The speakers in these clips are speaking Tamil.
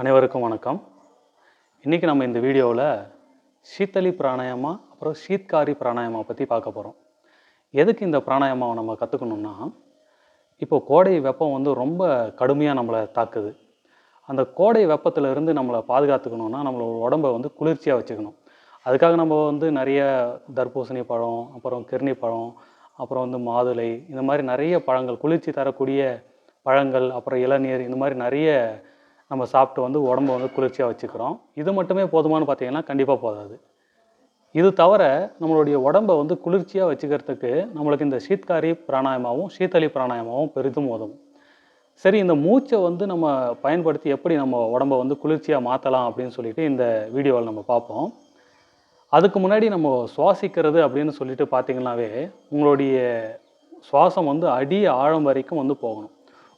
அனைவருக்கும் வணக்கம். இன்றைக்கி நம்ம இந்த வீடியோவில் சீத்தலி பிராணாயமா அப்புறம் சீத்காரி பிராணாயாமா பற்றி பார்க்க போகிறோம் எதுக்கு இந்த பிராணாயாமாவை நம்ம கற்றுக்கணும்னா இப்போ கோடை வெப்பம் வந்து ரொம்ப கடுமையாக நம்மளை தாக்குது. அந்த கோடை வெப்பத்திலிருந்து நம்மளை பாதுகாத்துக்கணும்னா நம்மளோட உடம்பை வந்து குளிர்ச்சியாக வச்சுக்கணும். அதுக்காக நம்ம வந்து நிறைய தர்பூசணி பழம் அப்புறம் கிருணி பழம் அப்புறம் வந்து மாதுளை இந்த மாதிரி நிறைய பழங்கள் குளிர்ச்சி தரக்கூடிய பழங்கள் அப்புறம் இளநீர் இந்த மாதிரி நிறைய நம்ம சாப்பிட்டு வந்து உடம்ப வந்து குளிர்ச்சியாக வச்சுக்கிறோம். இது மட்டுமே போதுமானு பார்த்தீங்கன்னா கண்டிப்பாக போதாது. இது தவிர நம்மளுடைய உடம்பை வந்து குளிர்ச்சியாக வச்சுக்கிறதுக்கு நம்மளுக்கு இந்த சீத்காரி பிராணாயமாவும் சீத்தளி பிராணாயமாவும் பெரிதும் உதவும். சரி இந்த மூச்சை வந்து நம்ம பயன்படுத்தி எப்படி நம்ம உடம்பை வந்து குளிர்ச்சியாக மாற்றலாம் அப்படின்னு சொல்லிட்டு இந்த வீடியோவில் நம்ம பார்ப்போம். அதுக்கு முன்னாடி நம்ம சுவாசிக்கிறது அப்படின்னு சொல்லிட்டு பார்த்தீங்கன்னாவே உங்களுடைய சுவாசம் வந்து அடி ஆழம் வரைக்கும் வந்து போகணும்.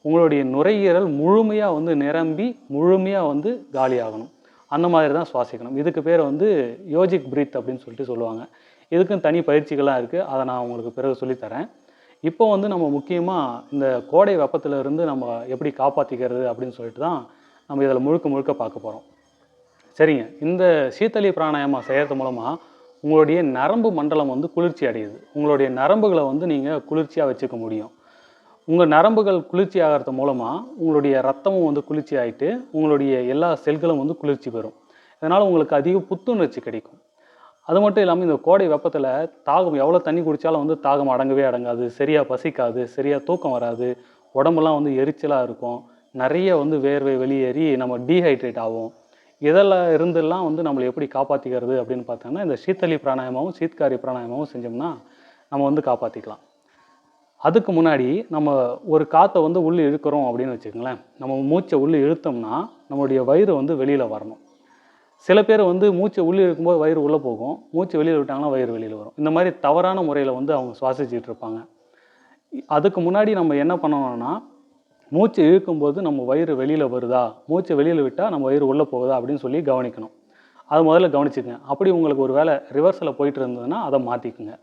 உங்களுடைய நுரையீரல் முழுமையாக வந்து நிரம்பி முழுமையாக வந்து காலியாகணும். அந்த மாதிரி தான் சுவாசிக்கணும். இதுக்கு பேர் வந்து யோஜிக் பிரீத் அப்படின்னு சொல்லிட்டு சொல்லுவாங்க. இதுக்கும் தனி பயிற்சிகள்லாம் இருக்குது அதை நான் உங்களுக்கு பிறகு சொல்லித்தரேன் இப்போ வந்து நம்ம முக்கியமாக இந்த கோடை வெப்பத்தில் இருந்து நம்ம எப்படி காப்பாற்றிக்கிறது அப்படின்னு சொல்லிட்டு தான் நம்ம இதில் முழுக்க முழுக்க பார்க்க போகிறோம் சரிங்க. இந்த சீத்தலி பிராணாயாமம் செய்கிறது மூலமாக உங்களுடைய நரம்பு மண்டலம் வந்து குளிர்ச்சி அடையுது. உங்களுடைய நரம்புகளை வந்து நீங்கள் குளிர்ச்சியாக வச்சுக்க முடியும். உங்கள் நரம்புகள் குளிர்ச்சி ஆகிறது மூலமாக உங்களுடைய ரத்தமும் வந்து குளிர்ச்சி ஆகிட்டு உங்களுடைய எல்லா செல்களும் வந்து குளிர்ச்சி பெறும். இதனால் உங்களுக்கு அதிக புத்துணர்ச்சி கிடைக்கும். அது மட்டும் இல்லாமல் இந்த கோடை வெப்பத்தில் தாகம் எவ்வளோ தண்ணி குடித்தாலும் வந்து தாகம் அடங்கவே அடங்காது. சரியாக பசிக்காது சரியாக தூக்கம் வராது. உடம்பெல்லாம் வந்து எரிச்சலாக இருக்கும். நிறைய வந்து வேர்வை வெளியேறி நம்ம டீஹைட்ரேட் ஆகும் இதெல்லாம் இருந்தெல்லாம் வந்து நம்மளை எப்படி காப்பாற்றிக்கிறது அப்படின்னு பார்த்தோம்னா இந்த சீத்தலி பிராணாயமாவும் சீத்காரி பிராணாயமாவும் செஞ்சோம்னா நம்ம வந்து காப்பாற்றிக்கலாம் அதுக்கு முன்னாடி நம்ம ஒரு காற்றை வந்து உள்ளே இழுக்கிறோம் அப்படின்னு வச்சுக்கோங்களேன். நம்ம மூச்சை உள்ளே இழுத்தோம்னா நம்மளுடைய வயிறு வந்து வெளியில் வரணும். சில பேர் வந்து மூச்சை உள்ளே இழுக்கும்போது வயிறு உள்ளே போகும். மூச்சை வெளியில் விட்டாங்கன்னா வயிறு வெளியில் வரும். இந்த மாதிரி தவறான முறையில் வந்து அவங்க சுவாசிச்சுட்டு இருப்பாங்க. அதுக்கு முன்னாடி நம்ம என்ன பண்ணணும்னா மூச்சை இழுக்கும்போது நம்ம வயிறு வெளியில் வருதா? மூச்சை வெளியில் விட்டால் நம்ம வயிறு உள்ளே போகுதா அப்படின்னு சொல்லி கவனிக்கணும். அது முதல்ல கவனிச்சுக்கங்க. அப்படி உங்களுக்கு ஒரு வேலை ரிவர்ஸில் போயிட்டு இருந்ததுன்னா அதை மாற்றிக்குங்க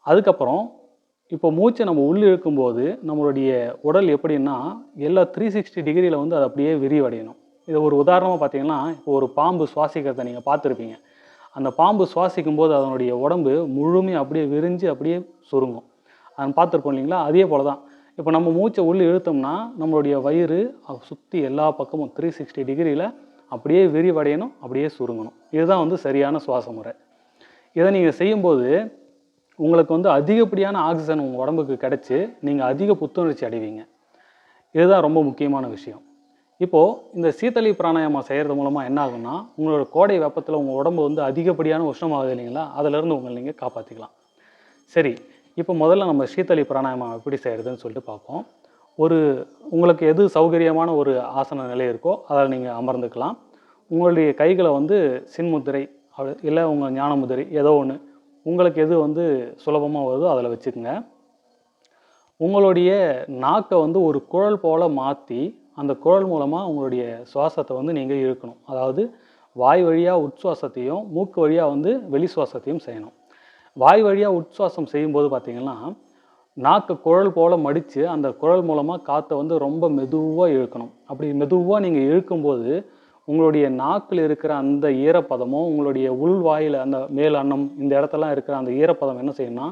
அதுக்கப்புறம் இப்போ மூச்சை நம்ம உள்ளே இழுக்கும்போது நம்மளுடைய உடல் எப்படின்னா எல்லா த்ரீ சிக்ஸ்டி டிகிரியில் வந்து அது அப்படியே விரிவடையணும். இது ஒரு உதாரணமாக பார்த்தீங்கன்னா இப்போ ஒரு பாம்பு சுவாசிக்கிறத நீங்கள் பார்த்துருப்பீங்க. அந்த பாம்பு சுவாசிக்கும் போது அதனுடைய உடம்பு முழுமையாக அப்படியே விரிஞ்சு அப்படியே சுருங்கும். அதை பார்த்துருப்போம் இல்லைங்களா? அதே போல தான் இப்போ நம்ம மூச்சை உள்ளே இழுத்தோம்னா நம்மளுடைய வயிறு சுற்றி எல்லா பக்கமும் த்ரீ சிக்ஸ்டி டிகிரியில் அப்படியே விரிவடையணும் அப்படியே சுருங்கணும். இதுதான் வந்து சரியான சுவாச முறை. இதை நீங்கள் செய்யும்போது உங்களுக்கு வந்து அதிகப்படியான ஆக்சிஜன் உங்கள் உடம்புக்கு கிடச்சி நீங்கள் அதிக புத்துணர்ச்சி அடைவீங்க. இதுதான் ரொம்ப முக்கியமான விஷயம். இப்போது இந்த சீத்தளி பிராணாயாமம் செய்கிறது மூலமாக என்ன ஆகும்னா உங்களோட கோடை வெப்பத்தில் உங்கள் உடம்பு வந்து அதிகப்படியான உஷ்ணமாகுது இல்லைங்களா? அதிலிருந்து உங்களை நீங்கள் காப்பாற்றிக்கலாம் சரி இப்போ முதல்ல நம்ம சீத்தளி பிராணாயாமம் எப்படி செய்கிறதுன்னு சொல்லிட்டு பார்ப்போம். ஒரு உங்களுக்கு எது சௌகரியமான ஒரு ஆசன நிலை இருக்கோ அதில் நீங்கள் அமர்ந்துக்கலாம். உங்களுடைய கைகளை வந்து சின்முத்திரை இல்லை உங்கள் ஞான முதிரை ஏதோ ஒன்று உங்களுக்கு எது வந்து சுலபமாக வருதோ அதில் வச்சுக்கோங்க. உங்களுடைய நாக்கை வந்து ஒரு குழல் போல் மாற்றி அந்த குழல் மூலமாக உங்களுடைய சுவாசத்தை வந்து நீங்கள் இழுக்கணும். அதாவது வாய் வழியாக உட்சுவாசத்தையும் மூக்கு வழியாக வந்து வெளி சுவாசத்தையும் செய்யணும். வாய் வழியாக உட்சுவாசம் செய்யும்போது பார்த்திங்கன்னா நாக்கு குழல் போல் மடித்து அந்த குழல் மூலமாக காற்றை வந்து ரொம்ப மெதுவாக இழுக்கணும். அப்படி மெதுவாக நீங்கள் இழுக்கும்போது உங்களுடைய நாக்கில் இருக்கிற அந்த ஈரப்பதமும் உங்களுடைய உள்வாயில் அந்த மேல் அன்னம் இந்த இடத்தெல்லாம் இருக்கிற அந்த ஈரப்பதம் என்ன செய்யும்னா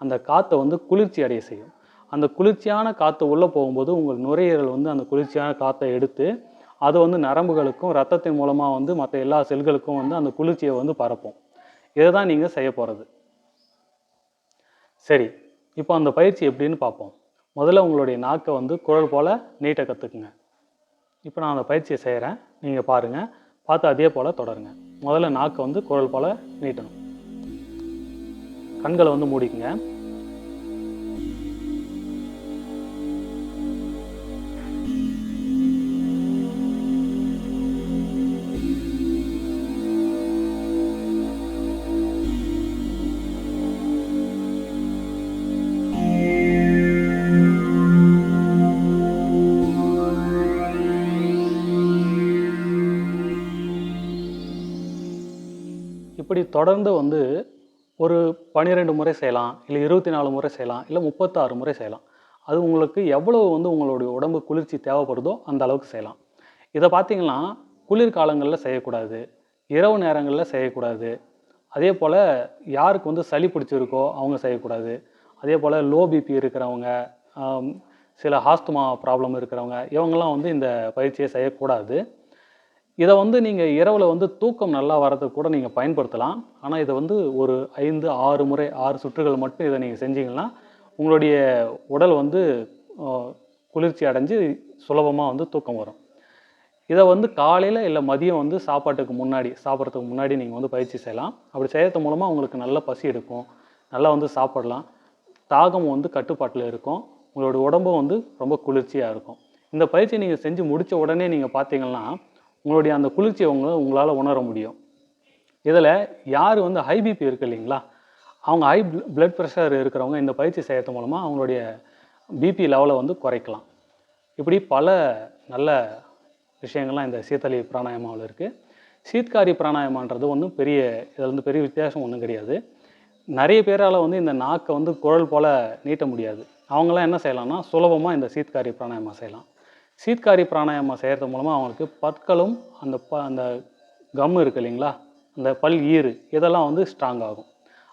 அந்த காற்றை வந்து குளிர்ச்சி அடைய செய்யும். அந்த குளிர்ச்சியான காற்று உள்ளே போகும்போது உங்கள் நுரையீரல் வந்து அந்த குளிர்ச்சியான காற்றை எடுத்து அது வந்து நரம்புகளுக்கும் ரத்தத்தின் மூலமாக வந்து மற்ற எல்லா செல்களுக்கும் வந்து அந்த குளிர்ச்சியை வந்து பரப்போம். இதை தான் நீங்கள் செய்ய போகிறது சரி இப்போ அந்த பயிற்சி எப்படின்னு பார்ப்போம். முதல்ல உங்களுடைய நாக்கை வந்து குழல் போல் நீட்டை கற்றுக்குங்க இப்போ நான் அந்த பயிற்சியை செய்கிறேன். நீங்கள் பாருங்கள் பார்த்து அதே போல் தொடருங்க. முதல்ல நாக்கை வந்து குரல் போல் நீட்டணும். கண்களை வந்து மூடிக்குங்க. இப்படி தொடர்ந்து வந்து ஒரு பன்னிரெண்டு முறை செய்யலாம் இல்லை இருபத்தி நாலு முறை செய்யலாம் இல்லை முப்பத்தாறு முறை செய்யலாம். அது உங்களுக்கு எவ்வளவு வந்து உங்களுடைய உடம்பு குளிர்ச்சி தேவைப்படுதோ அந்த அளவுக்கு செய்யலாம். இதை பார்த்தீங்கன்னா குளிர்காலங்களில் செய்யக்கூடாது இரவு நேரங்களில் செய்யக்கூடாது. அதே போல் யாருக்கு வந்து சளி பிடிச்சிருக்கோ அவங்க செய்யக்கூடாது. அதே போல் லோ பிபி இருக்கிறவங்க சில ஆஸ்துமா ப்ராப்ளம் இருக்கிறவங்க இவங்கெல்லாம் வந்து இந்த பயிற்சியை செய்யக்கூடாது. இதை வந்து நீங்கள் இரவில் வந்து தூக்கம் நல்லா வரதுக்கு கூட நீங்கள் பயன்படுத்தலாம். ஆனால் இதை வந்து ஒரு ஐந்து ஆறு முறை ஆறு சுற்றுகள் மட்டும் இதை நீங்கள் செஞ்சீங்கன்னா உங்களுடைய உடல் வந்து குளிர்ச்சி அடைஞ்சு சுலபமாக வந்து தூக்கம் வரும். இதை வந்து காலையில் இல்லை மதியம் வந்து சாப்பாட்டுக்கு முன்னாடி சாப்பிட்றதுக்கு முன்னாடி நீங்கள் வந்து பயிற்சி செய்யலாம். அப்படி செய்யறது மூலமாக உங்களுக்கு நல்ல பசி எடுக்கும். நல்லா வந்து சாப்பிடலாம். தாகம் வந்து கட்டுப்பாட்டில் இருக்கும். உங்களோட உடம்பும் வந்து ரொம்ப குளிர்ச்சியாக இருக்கும். இந்த பயிற்சியை நீங்கள் செஞ்சு முடித்த உடனே நீங்கள் பார்த்தீங்கன்னா உங்களுடைய அந்த குளிர்ச்சியை உங்களை உங்களால் உணர முடியும். இதில் யார் வந்து ஹை பிபி இருக்கு இல்லைங்களா? அவங்க ஹை பிளட் ப்ரெஷர் இருக்கிறவங்க இந்த பயிற்சி செய்கிறது மூலமாக அவங்களுடைய பிபி லெவலை வந்து குறைக்கலாம். இப்படி பல நல்ல விஷயங்கள்லாம் இந்த சீத்தலி பிராணாயமாவில் இருக்குது சீத்காரி பிராணாயமான்றது ஒன்றும் பெரிய இதில் வந்து பெரிய வித்தியாசம் ஒன்றும் கிடையாது. நிறைய பேரால் வந்து இந்த நாக்கை வந்து குரல் போல் நீட்ட முடியாது. அவங்களாம் என்ன செய்யலாம்னா சுலபமாக இந்த சீத்காரி பிராணாயமாக செய்யலாம். சீத்காரி பிராணாயாமா செய்கிறது மூலமாக அவங்களுக்கு பற்களும் அந்த ப அந்த கம் இருக்கு இல்லைங்களா? அந்த பல் ஈறு இதெல்லாம் வந்து ஸ்ட்ராங் ஆகும்.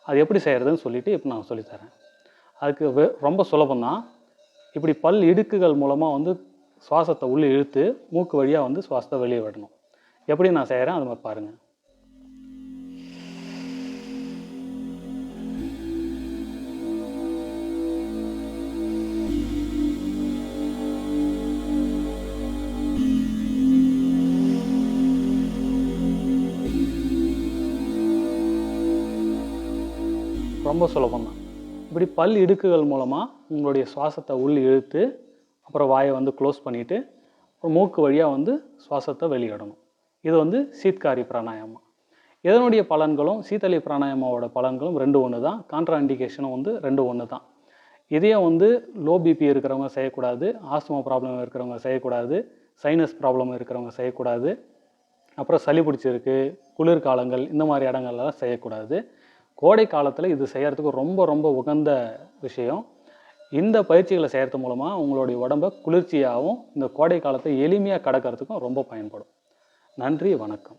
அது எப்படி செய்கிறதுன்னு சொல்லிவிட்டு இப்போ நான் சொல்லித்தரேன் அதுக்கு வெ ரொம்ப சுலபம்தான் இப்படி பல் இடுக்குகள் மூலமாக வந்து சுவாசத்தை உள்ளே இழுத்து மூக்கு வழியாக வந்து சுவாசத்தை வெளியே விடணும். எப்படி நான் செய்கிறேன் அது மாதிரி பாருங்கள் ரொம்ப சுலபம்தான். இப்படி பல் இடுக்குகள் மூலமாக உங்களுடைய சுவாசத்தை உள் இழுத்து அப்புறம் வாயை வந்து க்ளோஸ் பண்ணிவிட்டு அப்புறம் மூக்கு வழியாக வந்து சுவாசத்தை வெளியிடணும். இது வந்து சீத்காரி பிராணாயாமம். இதனுடைய பலன்களும் சீத்தலி பிராணாயாமாவோட பலன்களும் ரெண்டு ஒன்று தான் கான்ட்ரா இண்டிகேஷனும் வந்து ரெண்டு ஒன்று தான் இதையும் வந்து லோ பிபி இருக்கிறவங்க செய்யக்கூடாது ஆஸ்துமா ப்ராப்ளம் இருக்கிறவங்க செய்யக்கூடாது சைனஸ் ப்ராப்ளம் இருக்கிறவங்க செய்யக்கூடாது. அப்புறம் சளி பிடிச்சிருக்கு குளிர்காலங்கள் இந்த மாதிரி இடங்கள்லாம் செய்யக்கூடாது. கோடை காலத்தில் இது செய்கிறதுக்கு ரொம்ப ரொம்ப உகந்த விஷயம். இந்த பயிற்சிகளை செய்கிறது மூலமாக உங்களுடைய உடம்ப குளிர்ச்சியாகவும் இந்த கோடை காலத்தை எளிமையாக கடக்கிறதுக்கும் ரொம்ப பயன்படும். நன்றி வணக்கம்.